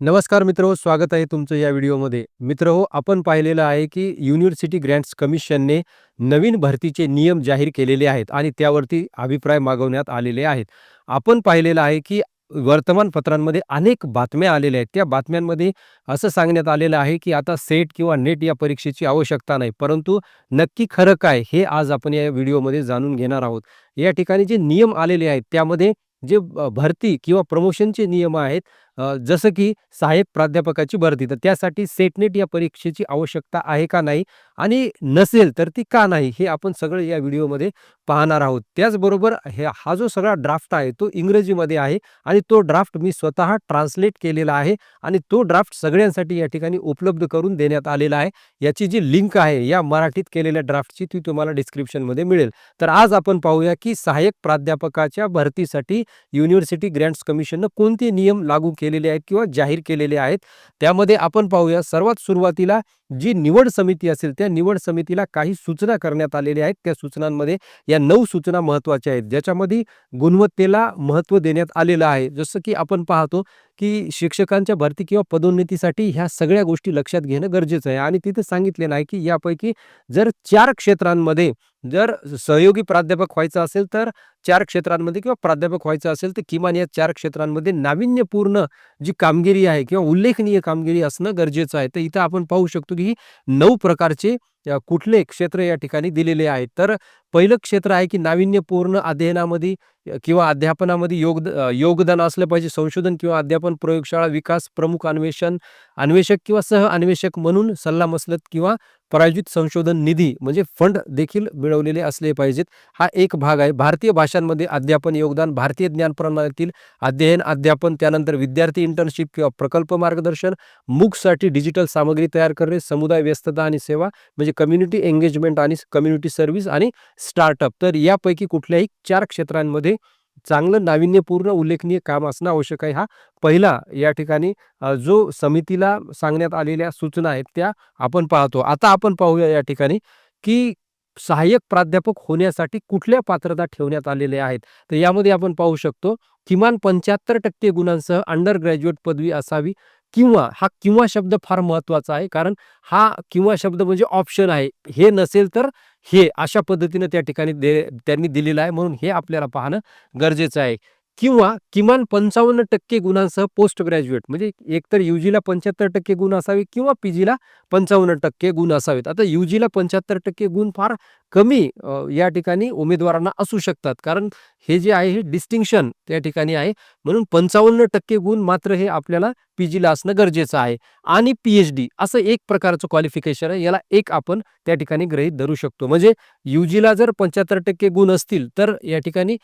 नमस्कार मित्र स्वागत आहे तुमचं या व्हिडिओमध्ये. मित्र हो आपण पाहिलेलं आहे की युनिव्हर्सिटी ग्रँट्स कमिशनने नवीन भरतीचे नियम जाहीर केलेले आहेत आणि त्यावरती अभिप्राय मागवण्यात आलेले आहेत. आपण पाहिलेलं आहे की वर्तमानपत्रांमध्ये अनेक बातम्या आलेल्या आहेत. त्या बातम्यांमध्ये असं सांगण्यात आलेलं आहे की आता सेट किंवा नेट या परीक्षेची आवश्यकता नाही. परंतु नक्की खरं काय हे आज आपण या व्हिडिओमध्ये जाणून घेणार आहोत. या ठिकाणी जे नियम आलेले आहेत त्यामध्ये जे भरती किंवा प्रमोशनचे नियम आहेत जसं की सहाय्यक प्राध्यापकाची भरती तर त्यासाठी सेटनेट या परीक्षेची आवश्यकता आहे का नाही आणि नसेल तर ती का नाही हे आपण सगळं या व्हिडिओमध्ये पाहणार आहोत. त्याचबरोबर हे हा जो सगळा ड्राफ्ट आहे तो इंग्रजीमध्ये आहे आणि तो ड्राफ्ट मी स्वतः ट्रान्सलेट केलेला आहे आणि तो ड्राफ्ट सगळ्यांसाठी या ठिकाणी उपलब्ध करून देण्यात आलेला आहे. याची जी लिंक आहे या मराठीत केलेल्या ड्राफ्टची ती तुम्हाला डिस्क्रिप्शनमध्ये मिळेल. तर आज आपण पाहूया की सहाय्यक प्राध्यापकाच्या भरतीसाठी युनिव्हर्सिटी ग्रँट्स कमिशननं कोणते नियम लागू केलेले आहेत किंवा जाहीर केलेले आहेत. त्यामध्ये आपण पाहूया सर्वात सुरुवातीला जी निवड समिती असेल त्या निवड समितीला काही सूचना करण्यात आलेल्या आहेत. त्या सूचनांमध्ये या नऊ सूचना महत्त्वाच्या आहेत ज्याच्यामध्ये गुणवत्तेला महत्त्व देण्यात आलेलं आहे. जसं की आपण पाहतो की शिक्षकांच्या भरती किंवा पदोन्नतीसाठी ह्या सगळ्या गोष्टी लक्षात घेणं गरजेचं आहे. आणि तिथे सांगितलेलं आहे की यापैकी जर चार क्षेत्रांमध्ये जर सहयोगी प्राध्यापक व्हायचं असेल तर चार क्षेत्रांमध्ये किंवा प्राध्यापक व्हायचं असेल तर किमान या चार क्षेत्रांमध्ये नाविन्यपूर्ण जी कामगिरी आहे किंवा उल्लेखनीय कामगिरी असणं गरजेचं आहे. तर इथं आपण पाहू शकतो की नऊ प्रकारचे कुठले क्षेत्र या ठिकाणी दिलेले आहेत? तर पहिलं क्षेत्र आहे की नाविन्यपूर्ण अध्ययनामध्ये किंवा अध्यापनामध्ये योग योगदान असलं पाहिजे संशोधन किंवा अध्यापन प्रयोगशाळा विकास प्रमुख अन्वेषण अन्वेषक किंवा सह अन्वेषक म्हणून सल्लामसलत किंवा प्रायोजित संशोधन निधी म्हणजे फंड देखील मिळवलेले असले पाहिजेत. हा एक भाग आहे. भारतीय भाषांमध्ये अध्यापन योगदान भारतीय ज्ञान प्रणालीतील अध्ययन अध्यापन त्यानंतर विद्यार्थी इंटर्नशिप किंवा प्रकल्प मार्गदर्शन मूकसाठी डिजिटल सामग्री तयार करणे समुदाय व्यस्तता आणि सेवा म्हणजे कम्युनिटी एंगेजमेंट आणि कम्युनिटी सर्व्हिस आणि स्टार्टअप तर यापैकी कुठल्याही चार क्षेत्रांमध्ये चांगलं नाविन्यपूर्ण उल्लेखनीय काम असणं आवश्यक आहे. हा पहिला या ठिकाणी जो समितीला सांगण्यात आलेल्या सूचना आहेत त्या आपण पाहतो. आता आपण पाहूया या ठिकाणी की सहाय्यक प्राध्यापक होण्यासाठी कुठल्या पात्रता ठेवण्यात आलेल्या आहेत. तर यामध्ये आपण पाहू शकतो किमान पंच्याहत्तर टक्के गुणांसह अंडर ग्रॅज्युएट पदवी असावी. किंवा हा किंवा शब्द फार महत्त्वाचा आहे. कारण हा किंवा शब्द म्हणजे ऑप्शन आहे. हे नसेल तर हे अशा पद्धतीनं त्या ठिकाणी दे त्यांनी दिलेलं आहे. म्हणून हे आपल्याला पाहणं गरजेचं आहे. किंवा किमान पंचावन्न टक्के गुणांसह पोस्ट ग्रॅज्युएट म्हणजे एकतर यू जीला पंच्याहत्तर टक्के गुण असावे किंवा पी जीला पंचावन्न टक्के गुण असावेत. आता यू जीला पंच्याहत्तर टक्के गुण फार कमी या ठिकाणी उमेदवारांना असू शकतात. कारण हे जे आहे हे डिस्टिंक्शन त्या ठिकाणी आहे. म्हणून पंचावन्न टक्के गुण मात्र हे आपल्याला पीजीला असणं गरजेचं आहे. आणि पीएच डी असं एक प्रकारचं क्वालिफिकेशन आहे. याला एक आपण त्या ठिकाणी गृहीत धरू शकतो. म्हणजे युजीला जर पंच्याहत्तर टक्के गुण असतील तर या ठिकाणी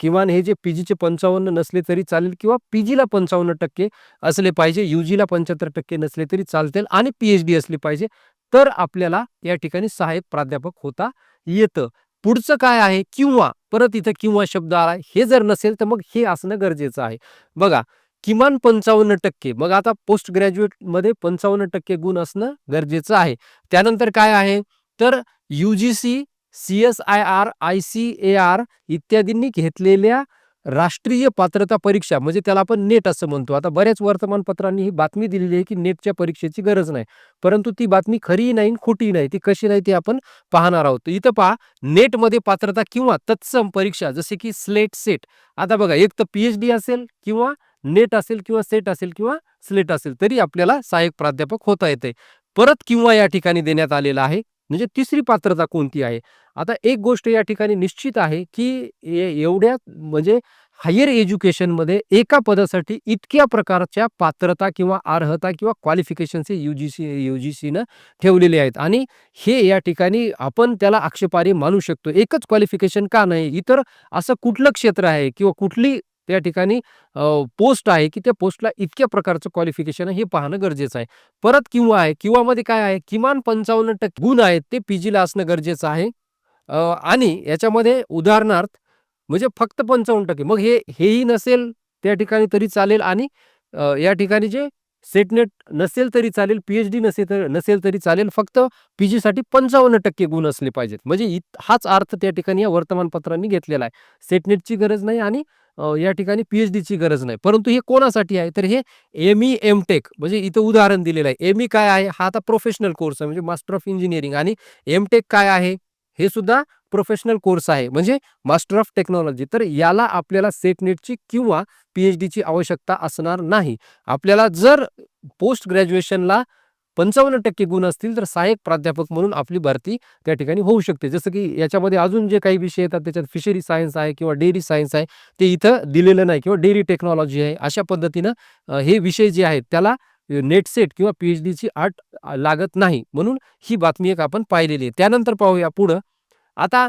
किमान हे जे पीजीचे पंचावन्न नसले तरी चालेल किंवा पीजीला पंचावन्न टक्के असले पाहिजे युजीला पंच्याहत्तर टक्के नसले तरी चालतील आणि पीएच डी असली पाहिजे तर आपल्याला या ठिकाणी सहाय्यक प्राध्यापक होता येतं. पुढचं काय आहे? किंवा परत इथं किंवा शब्द आला हे जर नसेल तर मग हे असणं गरजेचं आहे. बघा किमान पंचावन्न टक्के मग आता पोस्ट ग्रॅज्युएटमध्ये पंचावन्न टक्के गुण असणं गरजेचं आहे. त्यानंतर काय आहे? तर UGC C S I R I C A R इत्यादींनी घेतलेल्या राष्ट्रीय पात्रता परीक्षा म्हणजे त्याला आपण नेट असं म्हणतो. आता बऱ्याच वर्तमानपत्रांनी ही बातमी दिलेली आहे की नेटच्या परीक्षेची गरज नाही. परंतु ती बातमी खरी नाही खोटी नाही. ती कशी नाही ती आपण पाहणार आहोत. इथं पहा नेटमध्ये पात्रता किंवा तत्सम परीक्षा जसे की स्लेट सेट. आता बघा एक तर पीएच डी असेल किंवा नेट असेल किंवा सेट असेल किंवा स्लेट असेल तरी आपल्याला सहाय्यक प्राध्यापक होता येते परत किंवा या ठिकाणी देण्यात आलेला आहे. म्हणजे तिसरी पात्रता कोणती आहे? आता एक गोष्ट या ठिकाणी निश्चित आहे की एवढ्या म्हणजे हायर एज्युकेशनमध्ये एका पदासाठी इतक्या प्रकारच्या पात्रता किंवा अर्हता किंवा क्वालिफिकेशन्स हे U G C U G सीनं ठेवलेले आहेत. आणि हे या ठिकाणी आपण त्याला आक्षेपारी मानू शकतो. एकच क्वालिफिकेशन का नाही? इतर असं कुठलं क्षेत्र आहे किंवा कुठली त्या ठिकाणी पोस्ट आहे की त्या पोस्टला इतक्या प्रकारचं क्वालिफिकेशन आहे हे पाहणं गरजेचं आहे. परत किंवा आहे किंवा मध्ये काय आहे? किमान पंचावन्न टक्के गुण आहेत ते पीजीला असणं गरजेचं आहे. आणि याच्यामध्ये उदाहरणार्थ म्हणजे फक्त पंचावन्न टक्के. मग हे हेही नसेल त्या ठिकाणी तरी चालेल आणि या ठिकाणी जे सेटनेट नसेल तरी चालेल पीएचडी नसेल तर नसेल तरी चालेल फक्त पी जीसाठी पंचावन्न टक्के गुण असले पाहिजेत. म्हणजे इत हाच अर्थ त्या ठिकाणी या वर्तमानपत्रांनी घेतलेला आहे. सेटनेटची गरज नाही आणि या ठिकाणी पीएचडीची गरज नाही. परंतु हे कोणासाठी आहे? तर हे एम ई एम टेक म्हणजे इथं उदाहरण दिलेलं आहे. एम ई काय आहे? हा आता प्रोफेशनल कोर्स आहे. म्हणजे मास्टर ऑफ इंजिनिअरिंग आणि एम टेक काय आहे? हे सुद्धा प्रोफेशनल कोर्स आहे. म्हणजे मास्टर ऑफ टेक्नॉलॉजी तर याला आपल्याला सेट नीटची किंवा पीएचडीची आवश्यकता असणार नाही. आपल्याला जर पोस्ट ग्रॅज्युएशनला पंचावन्न टक्के गुण असतील तर सहाय्यक प्राध्यापक म्हणून आपली भरती त्या ठिकाणी होऊ शकते. जसं की याच्यामध्ये अजून जे काही विषय येतात त्याच्यात फिशरी सायन्स आहे किंवा डेअरी सायन्स आहे ते इथं दिलेलं नाही किंवा डेअरी टेक्नॉलॉजी आहे. अशा पद्धतीनं हे विषय जे आहेत त्याला नेट सेट किंवा पी एच डीची आट लागत नाही म्हणून ही बातमी एक आपण पाहिलेली आहे. त्यानंतर पाहूया पुढं. आता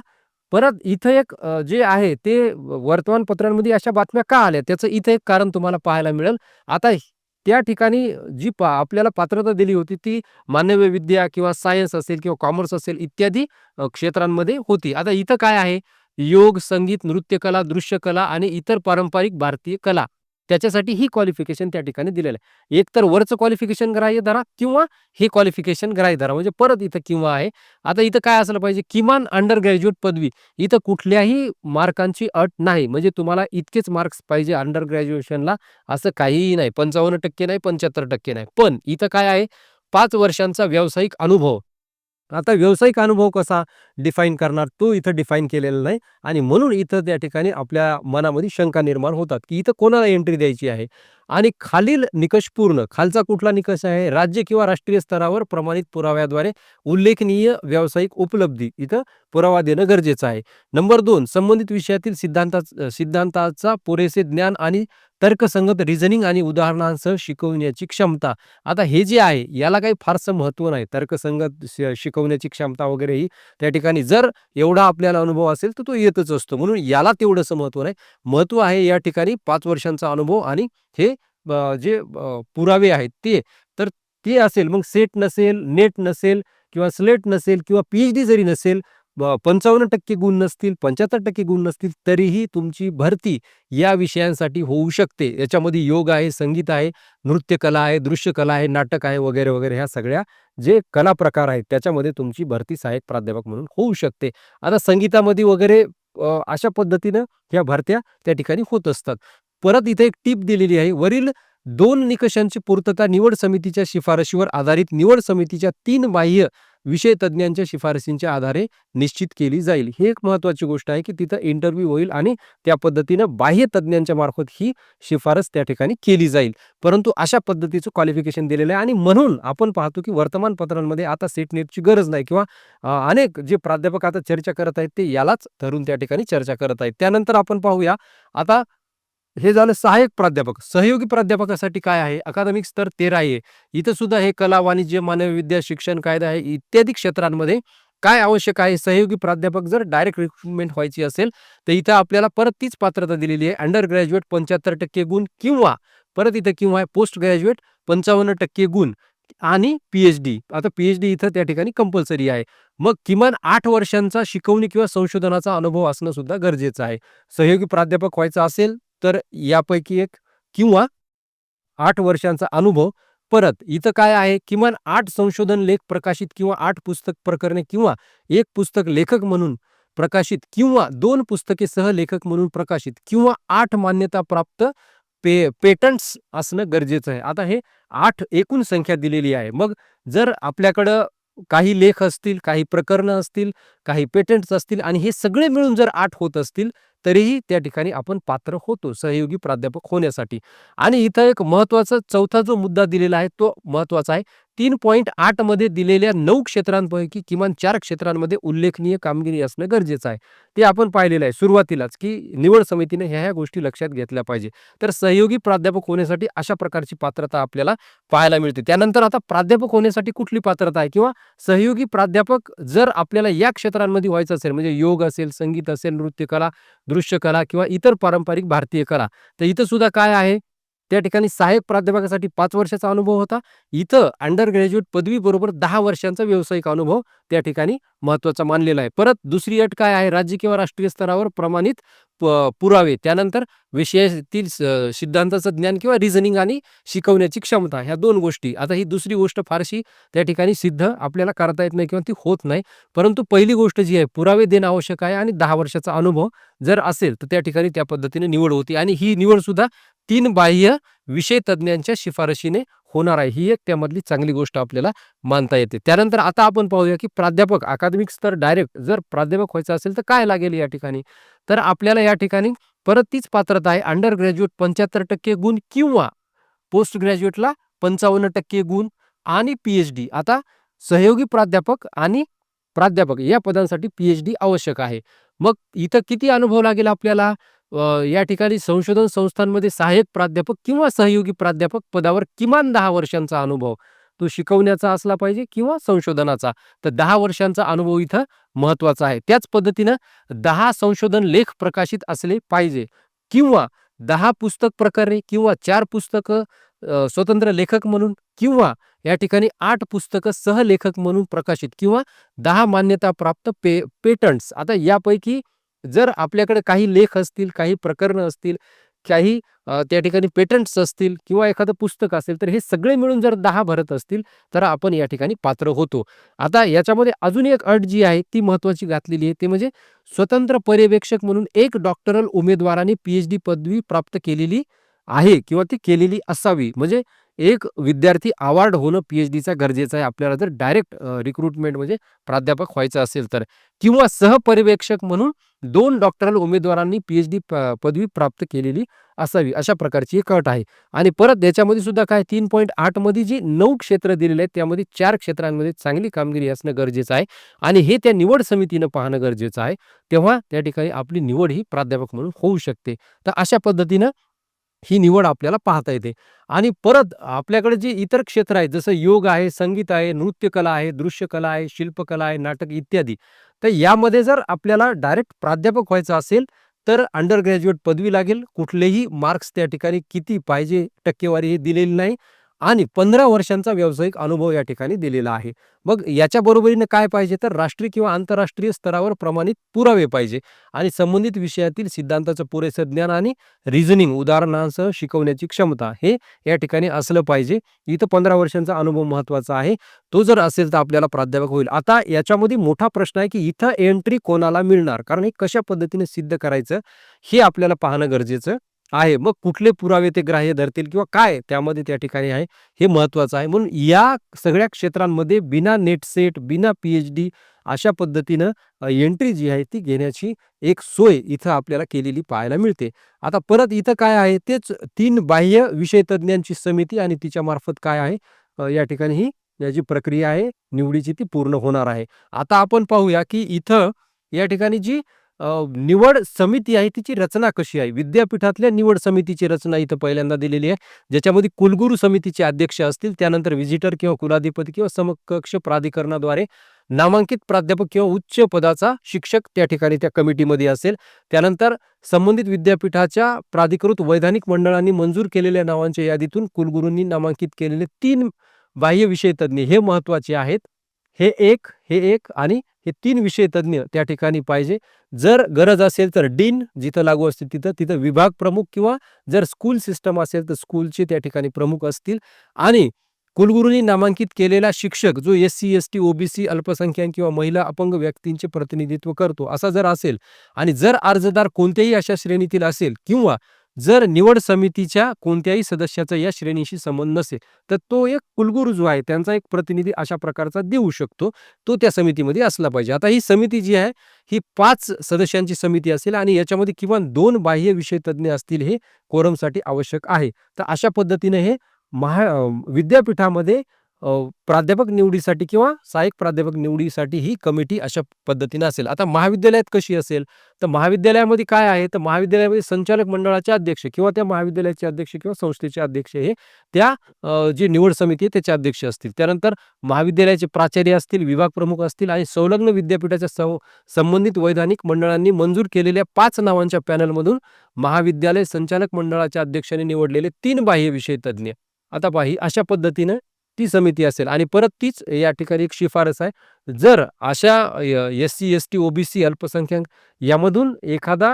परत इथं एक जे आहे ते वर्तमानपत्रांमध्ये अशा बातम्या का आल्या? त्याचं इथं एक कारण तुम्हाला पाहायला मिळेल. आता त्या ठिकाणी जी पा आपल्याला पात्रता दिली होती ती मानवी विद्या किंवा सायन्स असेल किंवा कॉमर्स असेल इत्यादी क्षेत्रांमध्ये होती. आता इथं काय आहे? योग संगीत नृत्यकला दृश्यकला आणि इतर पारंपरिक भारतीय कला. त्याच्यासाठी ही क्वालिफिकेशन त्या ठिकाणी दिलेलं आहे. एक तर वरचं क्वालिफिकेशन ग्राह्य धरा किंवा हे क्वालिफिकेशन ग्राह्य धरा. म्हणजे परत इथं किंवा आहे. आता इथं काय असलं पाहिजे? किमान अंडर ग्रॅज्युएट पदवी. इथं कुठल्याही मार्कांची अट नाही. म्हणजे तुम्हाला इतकेच मार्क्स पाहिजे अंडर ग्रॅज्युएशनला असं काहीही नाही. पंचावन्न टक्के नाही पंच्याहत्तर टक्के नाही. पण इथं काय आहे? पाच वर्षांचा व्यावसायिक अनुभव. आता व्यावसायिक अनुभव कसा? डिफाईन करणार तो इथं डिफाईन केलेला नाही. आणि म्हणून इथं त्या ठिकाणी आपल्या मनामध्ये शंका निर्माण होतात की इथं कोणाला एंट्री द्यायची आहे? आणि खालील निकष पूर्ण खालचा कुठला निकष आहे? राज्य किंवा राष्ट्रीय स्तरावर प्रमाणित पुराव्याद्वारे उल्लेखनीय व्यावसायिक उपलब्धी इथं पुरावा देणं गरजेचं आहे. नंबर दोन संबंधित विषयातील सिद्धांता सिद्धांताचा पुरेसे ज्ञान आणि तर्कसंगत रिझनिंग आणि उदाहरणांसह शिकवण्याची क्षमता. आता हे जे आहे याला काही फारसं महत्त्व नाही. तर्कसंगत श- शिकवण्याची क्षमता वगैरे ही त्या ठिकाणी ठिकाणी जर एवढा आपल्याला अनुभव असेल तर तो येतच असतो. म्हणून याला तेवढंसं महत्त्व नाही. महत्त्व आहे या ठिकाणी पाच वर्षांचा अनुभव आणि हे जे पुरावे आहेत ते. तर ते असेल मग सेट नसेल नेट नसेल किंवा स्लेट नसेल किंवा पी एच डी जरी नसेल पंचावन्न टक्के गुण नसतील पंच्याहत्तर टक्के गुण नसतील तरीही तुमची भरती या विषयांसाठी होऊ शकते. याच्यामध्ये योग आहे संगीत आहे नृत्यकला आहे दृश्यकला आहे नाटक आहे वगैरे वगैरे ह्या सगळ्या जे कला प्रकार आहेत त्याच्यामध्ये तुमची भरती सहाय्यक प्राध्यापक म्हणून होऊ शकते. आता संगीतामध्ये वगैरे अशा पद्धतीनं ह्या भरत्या त्या ठिकाणी होत असतात. परत इथे एक टीप दिलेली आहे. वरील दोन निकषांची पूर्तता निवड समितीच्या शिफारशीवर आधारित निवड समितीच्या तीन बाह्य विषय तज्ज्ञांच्या शिफारशींच्या आधारे निश्चित केली जाईल. ही एक महत्त्वाची गोष्ट आहे की तिथं इंटरव्ह्यू होईल आणि त्या पद्धतीनं बाह्य तज्ज्ञांच्या मार्फत ही शिफारस त्या ठिकाणी केली जाईल. परंतु अशा पद्धतीचं क्वालिफिकेशन दिलेलं आहे आणि म्हणून आपण पाहतो की वर्तमानपत्रांमध्ये आता सेट नेटची गरज नाही किंवा अनेक जे प्राध्यापक आता चर्चा करत आहेत ते यालाच धरून त्या ठिकाणी चर्चा करत आहेत. त्यानंतर आपण पाहूया आता हे झालं सहाय्यक प्राध्यापक. सहयोगी प्राध्यापकासाठी काय आहे? अकादमिक स्तर तेरा आहे. इथं सुद्धा हे कला वाणिज्य मानवी विद्या शिक्षण कायदा आहे इत्यादी क्षेत्रांमध्ये काय आवश्यक आहे? सहयोगी प्राध्यापक जर डायरेक्ट रिक्रुटमेंट व्हायची असेल तर इथं आपल्याला परत तीच पात्रता दिलेली आहे. अंडर ग्रॅज्युएट पंच्याहत्तर टक्के गुण किंवा परत इथं किंवा आहे पोस्ट ग्रॅज्युएट पंचावन्न टक्के गुण आणि पीएच डी आता पीएच डी इथं त्या ठिकाणी कंपल्सरी आहे. मग किमान आठ वर्षांचा शिकवणी किंवा संशोधनाचा अनुभव असणं सुद्धा गरजेचं आहे. सहयोगी प्राध्यापक व्हायचं असेल तर यापैकी एक किंवा आठ वर्षांचा अनुभव. परत इथं काय आहे? किमान आठ संशोधन लेख प्रकाशित किंवा आठ पुस्तक प्रकरणे किंवा एक पुस्तक लेखक म्हणून प्रकाशित किंवा दोन पुस्तके सहलेखक म्हणून प्रकाशित किंवा आठ मान्यता प्राप्त पे पेटंट्स असणं गरजेचं आहे. आता हे आठ एकूण संख्या दिलेली आहे. मग जर आपल्याकडं काही लेख असतील काही प्रकरणं असतील काही पेटंट्स असतील आणि हे सगळे मिळून जर आठ होत असतील तरीही त्या ठिकाणी आपण पात्र होतो सहयोगी प्राध्यापक होण्यासाठी. आणि इथं एक महत्त्वाचा चौथा जो मुद्दा दिलेला आहे तो महत्त्वाचा आहे तीन पॉईंट आठमध्ये दिलेल्या नऊ क्षेत्रांपैकी किमान चार क्षेत्रांमध्ये उल्लेखनीय कामगिरी असणं गरजेचं आहे. ते आपण पाहिलेलं आहे सुरुवातीलाच की निवड समितीने ह्या ह्या गोष्टी लक्षात घेतल्या पाहिजे. तर सहयोगी प्राध्यापक होण्यासाठी अशा प्रकारची पात्रता आपल्याला पाहायला मिळते. त्यानंतर आता प्राध्यापक होण्यासाठी कुठली पात्रता आहे? किंवा सहयोगी प्राध्यापक जर आपल्याला या क्षेत्रांमध्ये व्हायचं असेल म्हणजे योग असेल संगीत असेल नृत्यकला दृश्यकला किंवा इतर पारंपरिक भारतीय कला तर इथं सुद्धा काय आहे? त्या ठिकाणी सहाय्यक प्राध्यापकासाठी पाच वर्षाचा अनुभव होता. इथं अंडर ग्रॅज्युएट पदवीबरोबर दहा वर्षांचा व्यावसायिक अनुभव त्या ठिकाणी महत्त्वाचा मानलेला आहे. परत दुसरी अट काय आहे? राज्य किंवा राष्ट्रीय स्तरावर प्रमाणित पुरावे. त्यानंतर विषयातील सिद्धांताचं ज्ञान किंवा रिझनिंग आणि शिकवण्याची क्षमता. ह्या दोन गोष्टी. आता ही दुसरी गोष्ट फारशी त्या ठिकाणी सिद्ध आपल्याला करता येत नाही किंवा ती होत नाही. परंतु पहिली गोष्ट जी आहे पुरावे देणं आवश्यक आहे आणि दहा वर्षाचा अनुभव जर असेल तर त्या ठिकाणी त्या पद्धतीने निवड होती. आणि ही निवड सुद्धा तीन बाह्य विषय तज्ज्ञांच्या शिफारशीने होणार आहे. ही एक त्यामधली चांगली गोष्ट आपल्याला मानता येते. त्यानंतर आता आपण पाहूया की प्राध्यापक अकादमिक स्तर डायरेक्ट जर प्राध्यापक व्हायचं असेल तर काय लागेल या ठिकाणी? तर आपल्याला या ठिकाणी परत तीच पात्रता आहे. अंडर ग्रॅज्युएट पंच्याहत्तर टक्के गुण किंवा पोस्ट ग्रॅज्युएटला पंचावन्न टक्के गुण आणि पीएच डी आता सहयोगी प्राध्यापक आणि प्राध्यापक या पदांसाठी पीएच डी आवश्यक आहे. मग इथं किती अनुभव लागेल आपल्याला? या ठिकाणी संशोधन संस्थांमध्ये सहाय्यक प्राध्यापक किंवा सहयोगी प्राध्यापक पदावर किमान दहा वर्षांचा अनुभव तो शिकवण्याचा असला पाहिजे किंवा संशोधनाचा. तर दहा वर्षांचा अनुभव इथं महत्त्वाचा आहे. त्याच पद्धतीनं दहा संशोधन लेख प्रकाशित असले पाहिजे किंवा दहा पुस्तक प्रकारे किंवा चार पुस्तकं स्वतंत्र लेखक म्हणून किंवा या ठिकाणी आठ पुस्तकं सहलेखक म्हणून प्रकाशित किंवा दहा मान्यताप्राप्त पे पेटंट्स. आता यापैकी जर आपल्याकडे काही लेख असतील काही प्रकरणं असतील काही त्या ठिकाणी पेटंट्स असतील किंवा एखादं पुस्तक असेल तर हे सगळे मिळून जर दहा भरत असतील तर आपण या ठिकाणी पात्र होतो. आता याच्यामध्ये अजून एक अट जी आहे ती महत्त्वाची घातलेली आहे. ते म्हणजे स्वतंत्र पर्यवेक्षक म्हणून एक डॉक्टरल उमेदवाराने पीएच डी पदवी प्राप्त केलेली आहे किंवा ती केलेली असावी. म्हणजे एक विद्यार्थी अवॉर्ड होणं पीएच डीचा गरजेचं आहे. आपल्याला जर डायरेक्ट रिक्रुटमेंट म्हणजे प्राध्यापक व्हायचं असेल तर. किंवा सहपर्यवेक्षक म्हणून दोन डॉक्टरल उमेदवारांनी पीएच डी पदवी प्राप्त केलेली असावी. अशा प्रकारची एक अट आहे. आणि परत याच्यामध्ये सुद्धा काय? तीन पॉईंट आठमध्ये जी नऊ क्षेत्र दिलेले आहेत त्यामध्ये चार क्षेत्रांमध्ये चांगली कामगिरी असणं गरजेचं आहे. आणि हे त्या निवड समितीनं पाहणं गरजेचं आहे. तेव्हा त्या ठिकाणी आपली निवड ही प्राध्यापक म्हणून होऊ शकते. तर अशा पद्धतीनं ही निवड आपल्याला पाहता येते. आणि परत आपल्याकडे जे इतर क्षेत्र आहेत जसं योग आहे संगीत आहे नृत्यकला आहे दृश्यकला आहे शिल्पकला आहे नाटक इत्यादी तर यामध्ये जर आपल्याला डायरेक्ट प्राध्यापक व्हायचं असेल तर अंडर ग्रॅज्युएट पदवी लागेल. कुठलेही मार्क्स त्या ठिकाणी किती पाहिजे टक्केवारी हे दिलेली नाही. आणि पंधरा वर्षांचा व्यावसायिक अनुभव या ठिकाणी दिलेला आहे. मग याच्या बरोबरीने काय पाहिजे तर राष्ट्रीय किंवा आंतरराष्ट्रीय स्तरावर प्रमाणित पुरावे पाहिजे आणि संबंधित विषयातील सिद्धांताचं पुरेसं ज्ञान आणि रिझनिंग उदाहरणांसह शिकवण्याची क्षमता हे या ठिकाणी असलं पाहिजे. इथं पंधरा वर्षांचा अनुभव महत्त्वाचा आहे. तो जर असेल तर आपल्याला प्राध्यापक होईल. आता याच्यामध्ये मोठा प्रश्न आहे की इथं एंट्री कोणाला मिळणार? कारण हे कशा पद्धतीने सिद्ध करायचं हे आपल्याला पाहणं गरजेचं. आहे. मग कुठले पुरावे ते ग्राह्य धरतील किंवा काय त्यामध्ये त्या ठिकाणी आहे हे महत्वाचं आहे. म्हणून या सगळ्या क्षेत्रांमध्ये बिना नेट सेट बिना पीएच डी अशा पद्धतीनं एंट्री जी आहे ती घेण्याची एक सोय इथं आपल्याला केलेली पाहायला मिळते. आता परत इथं काय आहे तेच तीन बाह्य विषय तज्ज्ञांची समिती आणि तिच्या मार्फत काय आहे या ठिकाणी ही याची प्रक्रिया आहे निवडीची ती पूर्ण होणार आहे. आता आपण पाहूया की इथं या ठिकाणी जी निवड समिती आहे तिची रचना कशी आहे? विद्यापीठातल्या निवड समितीची रचना इथं पहिल्यांदा दिलेली आहे. ज्याच्यामध्ये कुलगुरू समितीचे अध्यक्ष असतील त्यानंतर व्हिजिटर किंवा कुलाधिपती किंवा समकक्ष प्राधिकरणाद्वारे नामांकित प्राध्यापक किंवा उच्च पदाचा शिक्षक त्या ठिकाणी त्या कमिटीमध्ये असेल. त्यानंतर संबंधित विद्यापीठाच्या प्राधिकृत वैधानिक मंडळांनी मंजूर केलेल्या नावांच्या यादीतून कुलगुरूंनी नामांकित केलेले तीन बाह्य विषय तज्ज्ञ हे महत्त्वाचे आहेत. हे एक हे एक आणि हे तीन विषय तज्ज्ञ त्या ठिकाणी पाहिजे. जर गरज असेल तर डीन जिथं लागू असतील तिथं तिथं विभाग प्रमुख किंवा जर स्कूल सिस्टम असेल तर स्कूलचे त्या ठिकाणी प्रमुख असतील. आणि कुलगुरूंनी नामांकित केलेला शिक्षक जो S C S T OBC अल्पसंख्याक किंवा महिला अपंग व्यक्तींचे प्रतिनिधित्व करतो असा जर असेल आणि जर अर्जदार कोणत्याही अशा श्रेणीतील असेल किंवा जर निवड समितीच्या कोणत्याही सदस्याचा या श्रेणीशी संबंध नसेल तर तो एक कुलगुरू जो आहे त्यांचा एक प्रतिनिधी अशा प्रकारचा देऊ शकतो. तो त्या समितीमध्ये असला पाहिजे. आता ही समिती जी आहे ही पाच सदस्यांची समिती असेल आणि याच्यामध्ये किमान दोन बाह्य विषय तज्ज्ञ असतील हे कोरमसाठी आवश्यक आहे. तर अशा पद्धतीने हे महा विद्यापीठामध्ये प्राध्यापक निवडीसाठी किंवा सहाय्यक प्राध्यापक निवडीसाठी ही कमिटी अशा पद्धतीने असेल. आता महाविद्यालयात कशी असेल? तर महाविद्यालयामध्ये काय आहे? तर महाविद्यालयामध्ये संचालक मंडळाचे अध्यक्ष किंवा त्या महाविद्यालयाचे अध्यक्ष किंवा संस्थेचे अध्यक्ष हे त्या जी निवड समिती आहे त्याचे अध्यक्ष असतील. त्यानंतर महाविद्यालयाचे प्राचार्य असतील विभाग प्रमुख असतील आणि संलग्न विद्यापीठाच्या सव संबंधित वैधानिक मंडळांनी मंजूर केलेल्या पाच नावांच्या पॅनलमधून महाविद्यालय संचालक मंडळाच्या अध्यक्षाने निवडलेले तीन बाह्य विषय तज्ज्ञ. आता पाही अशा पद्धतीनं ती समिती असेल. आणि परत तीच या ठिकाणी एक शिफारस आहे. जर अशा S C S T OBC अल्पसंख्याक यामधून एखादा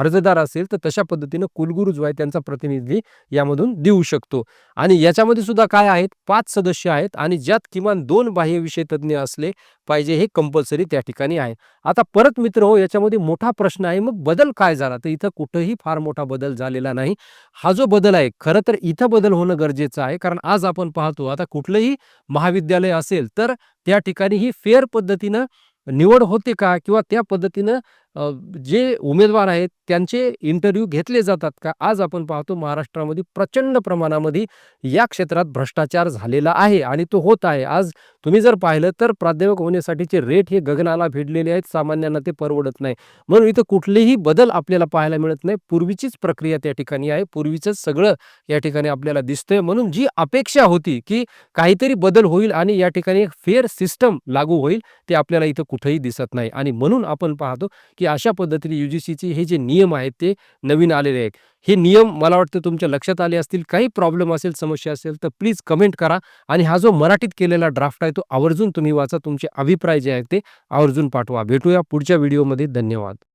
अर्जदार असेल तर तशा पद्धतीनं कुलगुरू जो आहे त्यांचा प्रतिनिधी यामधून देऊ शकतो. आणि याच्यामध्ये सुद्धा काय आहेत? पाच सदस्य आहेत आणि ज्यात किमान दोन बाह्य विषय तज्ज्ञ असले पाहिजे हे कंपल्सरी त्या ठिकाणी आहे. आता परत मित्र हो याच्यामध्ये मोठा प्रश्न आहे मग बदल काय झाला? तर इथं कुठंही फार मोठा बदल झालेला नाही. हा जो बदल आहे खरं तर इथं बदल होणं गरजेचं आहे कारण आज आपण पाहतो आता कुठलंही महाविद्यालय असेल तर त्या ठिकाणी ही फेअर पद्धतीनं निवड होते का? किंवा त्या पद्धतीनं जे उमेदवार आहेत त्यांचे इंटरव्ह्यू घेतले जातात का? आज आपण पाहतो महाराष्ट्रामध्ये प्रचंड प्रमाणामध्ये या क्षेत्रात भ्रष्टाचार झालेला आहे आणि तो होत आहे. आज तुम्ही जर पाहिलं तर प्राध्यापक होण्यासाठीचे रेट हे गगनाला भिडलेले आहेत सामान्यांना ते परवडत नाही. म्हणून इथं कुठलेही बदल आपल्याला पाहायला मिळत नाही. पूर्वीचीच प्रक्रिया त्या ठिकाणी आहे. पूर्वीचंच सगळं या ठिकाणी आपल्याला दिसतंय. म्हणून जी अपेक्षा होती की काहीतरी बदल होईल आणि या ठिकाणी फेअर सिस्टम लागू होईल ते आपल्याला इथं कुठेही दिसत नाही. आणि म्हणून आपण पाहतो की की अशा पद्धतीने यू जी सीचे हे जे नियम आहेत ते नवीन आलेले आहेत. हे नियम मला वाटतं तुमच्या लक्षात आले असतील काही प्रॉब्लेम असेल समस्या असेल तर प्लीज कमेंट करा आणि हा जो मराठीत केलेला ड्राफ्ट आहे तो आवर्जून तुम्ही वाचा. तुमचे अभिप्राय जे आहेत ते आवर्जून पाठवा. भेटूया पुढच्या व्हिडिओमध्ये धन्यवाद.